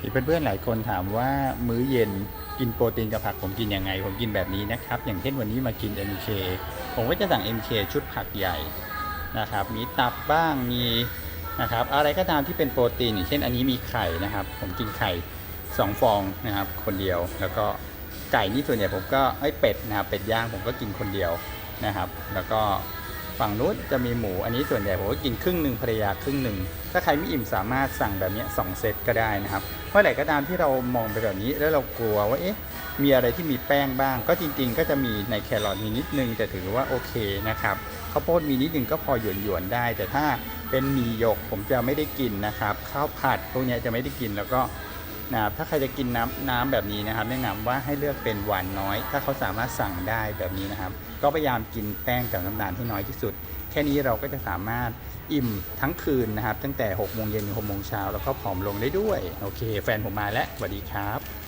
มีเพื่อนๆหลายคนถามว่ามื้อเย็นกินโปรตีนกับผักผมกินยังไง ผมกินแบบนี้นะครับ อย่างเช่นวันนี้มากิน MK ผมก็จะสั่ง MK ชุดผักใหญ่นะครับ มีตับบ้างมีนะครับอะไรก็ตามที่เป็นโปรตีนอย่างเช่นอันนี้มีไข่นะครับ ผมกินไข่ 2 ฟองนะครับ คนเดียวแล้วก็ไก่นี่ส่วนใหญ่ผมก็ไอ้เป็ดนะครับเป็ดย่างผมก็กินคนเดียวนะครับ แล้วก็ ฝั่งนู้นจะมีหมู อันนี้ส่วนใหญ่ผมก็กินครึ่งหนึ่งภรรยาครึ่งหนึ่ง ถ้าใครไม่อิ่มสามารถสั่งแบบนี้สองเซตก็ได้นะครับเมื่อไหร่ก็ตามที่เรามองไปแบบนี้แล้วเรากลัวว่าเอ๊ะมีอะไรที่มีแป้งบ้าง ก็จริงๆ ก็จะมีในแครอทมีนิดนึงแต่ถือว่าโอเคนะครับข้าวโพดมีนิดนึงก็พอหยวนๆได้ แต่ถ้าเป็นมีหยกผมจะไม่ได้กินนะครับข้าวผัดพวกนี้จะไม่ได้กินแล้วก็ นะครับถ้าใครจะกินน้ำน้ำแบบนี้นะครับ แนะนำว่าให้เลือกเป็นหวานน้อย ถ้าเขาสามารถสั่งได้แบบนี้นะครับ ก็พยายามกินแป้งกับน้ำตาลให้น้อยที่สุด แค่นี้เราก็จะสามารถอิ่มทั้งคืนนะครับ ตั้งแต่6โมงเย็นถึง6โมงเช้าแล้วก็ผอมลงได้ด้วย โอเค แฟนผมมาแล้วสวัสดีครับ